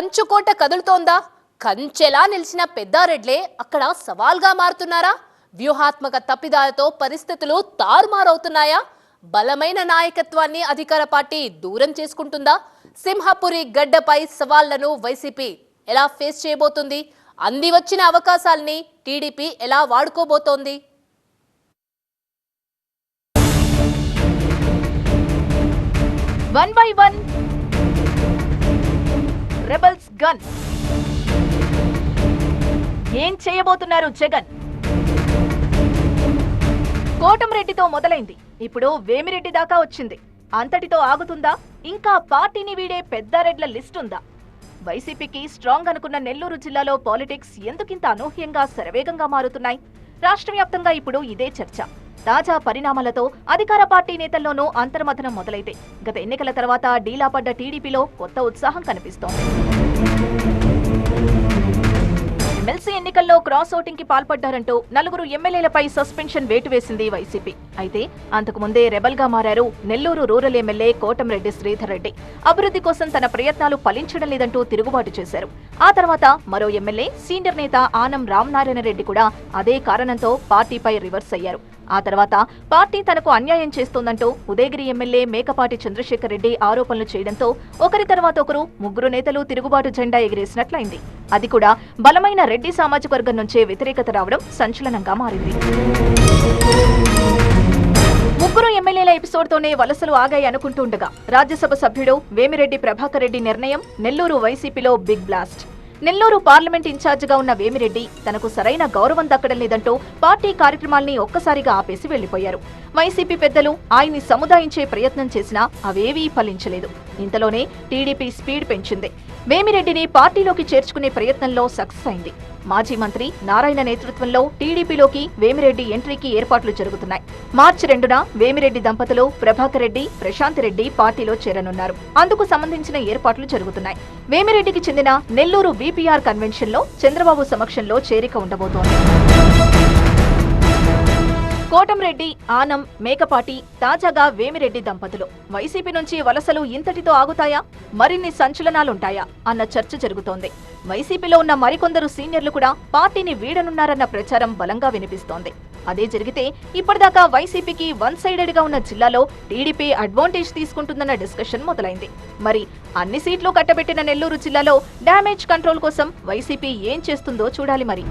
కంచుకోట కదులుతోందా? కంచెలా నిలిచిన పెద్దారెడ్లే అక్కడ సవాల్గా మారుతున్నారా? వ్యూహాత్మక తప్పిదాలతో పరిస్థితులు తారుమారవుతున్నాయా? బలమైన నాయకత్వాన్ని అధికార పార్టీ దూరం చేసుకుంటుందా? సింహపురి గడ్డపై సవాళ్ళను వైసీపీ ఎలా ఫేస్ చేయబోతుంది? అంది వచ్చిన అవకాశాల్ని టీడీపీ ఎలా వాడుకోబోతోంది? One by one rebels gun. ఏం చేయబోతున్నారు జగన్? కోటంరెడ్డితో మొదలైంది. ఇప్పుడు వేమిరెడ్డి దాకా వచ్చింది. అంతటితో ఆగుతుందా? ఇంకా పార్టీని వీడే పెద్దారెడ్ల లిస్ట్ ఉందా? వైసీపీకి స్ట్రాంగ్ అనుకున్న నెల్లూరు జిల్లాలో పాలిటిక్స్ ఎందుకింత అనూహ్యంగా శరవేగంగా మారుతున్నాయి? రాష్ట్ర వ్యాప్తంగా ఇప్పుడు ఇదే చర్చ. తాజా పరిణామాలతో అధికార పార్టీ నేతల్లోనూ అంతర్మథనం మొదలైతే. గత ఎన్నికల తర్వాత డీలా పడ్డ టీడీపీలో కొత్త ఉత్సాహం కనిపిస్తోంది. ఎమ్మెల్సీ ఎన్నికల్లో క్రాస్ ఓటింగ్కి పాల్పడ్డారంటూ నలుగురు ఎమ్మెల్యేలపై సస్పెన్షన్ వేటు వేసింది వైసీపీ. అయితే అంతకు ముందే రెబల్గా మారారు నెల్లూరు రూరల్ ఎమ్మెల్యే కోటంరెడ్డి శ్రీధర్ రెడ్డి అభివృద్ధి కోసం తన ప్రయత్నాలు ఫలించడం లేదంటూ తిరుగుబాటు చేశారు. ఆ తర్వాత మరో ఎమ్మెల్యే సీనియర్ నేత ఆనం రామనారాయణ రెడ్డి కూడా అదే కారణంతో పార్టీపై రివర్స్ అయ్యారు. ఆ తర్వాత పార్టీ తనకు అన్యాయం చేస్తోందంటూ ఉదయగిరి ఎమ్మెల్యే మేకపాటి చంద్రశేఖర్ రెడ్డి ఆరోపణలు చేయడంతో ఒకరి తర్వాత ఒకరు ముగ్గురు నేతలు తిరుగుబాటు జెండా ఎగిరేసినట్లయింది. అది కూడా బలమైన రెడ్డి సామాజిక వర్గం నుంచే వ్యతిరేకత రావడం సంచలనంగా మారింది. ముగ్గురు ఎమ్మెల్యేల ఎపిసోడ్తోనే వలసలు ఆగాయి అనుకుంటుండగా రాజ్యసభ సభ్యుడు వేమిరెడ్డి ప్రభాకర్ రెడ్డి నిర్ణయం నెల్లూరు వైసీపీలో బిగ్ బ్లాస్ట్. నెల్లూరు పార్లమెంట్ ఇన్ఛార్జిగా ఉన్న వేమిరెడ్డి తనకు సరైన గౌరవం దక్కడం లేదంటూ పార్టీ కార్యక్రమాల్ని ఒక్కసారిగా ఆపేసి వెళ్ళిపోయారు వైసీపీ పెద్దలు ఆయన్ని సముదాయించే ప్రయత్నం చేసినా అవేవీ ఫలించలేదు. ఇంతలోనే టీడీపీ స్పీడ్ పెంచింది. వేమిరెడ్డిని పార్టీలోకి చేర్చుకునే ప్రయత్నంలో సక్సెస్ అయింది. మాజీ మంత్రి నారాయణ నేతృత్వంలో టీడీపీలోకి వేమిరెడ్డి ఎంట్రీకి ఏర్పాట్లు జరుగుతున్నాయి. మార్చి రెండున వేమిరెడ్డి దంపతులు ప్రభాకర్ రెడ్డి ప్రశాంత్ రెడ్డి పార్టీలో చేరనున్నారు. అందుకు సంబంధించిన ఏర్పాట్లు జరుగుతున్నాయి. వేమిరెడ్డికి చెందిన నెల్లూరు బీపీఆర్ కన్వెన్షన్లో చంద్రబాబు సమక్షంలో చేరిక ఉండబోతోంది. కోటంరెడ్డి ఆనం మేకపాటి తాజాగా వేమిరెడ్డి దంపతులు. వైసీపీ నుంచి వలసలు ఇంతటితో ఆగుతాయా? మరిన్ని సంచలనాలుంటాయా? అన్న చర్చ జరుగుతోంది. వైసీపీలో ఉన్న మరికొందరు సీనియర్లు కూడా పార్టీని వీడనున్నారన్న ప్రచారం బలంగా వినిపిస్తోంది. అదే జరిగితే ఇప్పటిదాకా వైసీపీకి వన్ సైడెడ్గా ఉన్న జిల్లాలో టీడీపీ అడ్వాంటేజ్ తీసుకుంటుందన్న డిస్కషన్ మొదలైంది. మరి అన్ని సీట్లు కట్టబెట్టిన నెల్లూరు జిల్లాలో డ్యామేజ్ కంట్రోల్ కోసం వైసీపీ ఏం చేస్తుందో చూడాలి మరి.